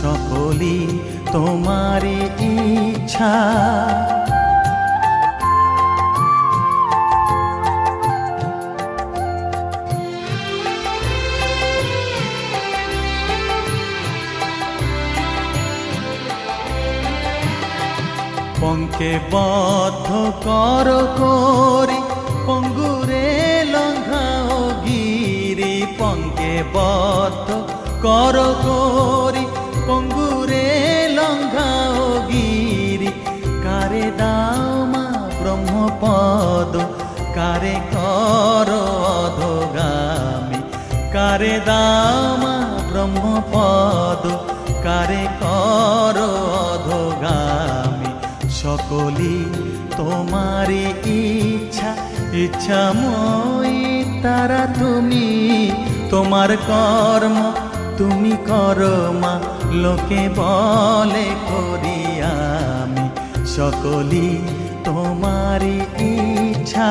সকলি তোমারই ইচ্ছা। পঙ্কে বদ্ধ কর করি পঙ্গুরে লঙ্ঘাও গিরি। পঙ্কে বদ্ধ কর করি পঙ্গুরে লঙ্ঘাও গিরি। কারে দাও মা ব্রহ্মপদ, কারে কর অধগামী। কারে দাও মা ব্রহ্মপদ, কারে কর অধগামী। সকলি তোমারই ইচ্ছা, ইচ্ছাময় তারা তুমি। তোমার কর্ম তুমি করো মা লোকে বলে করি আমি। সকলি তোমারই ইচ্ছা।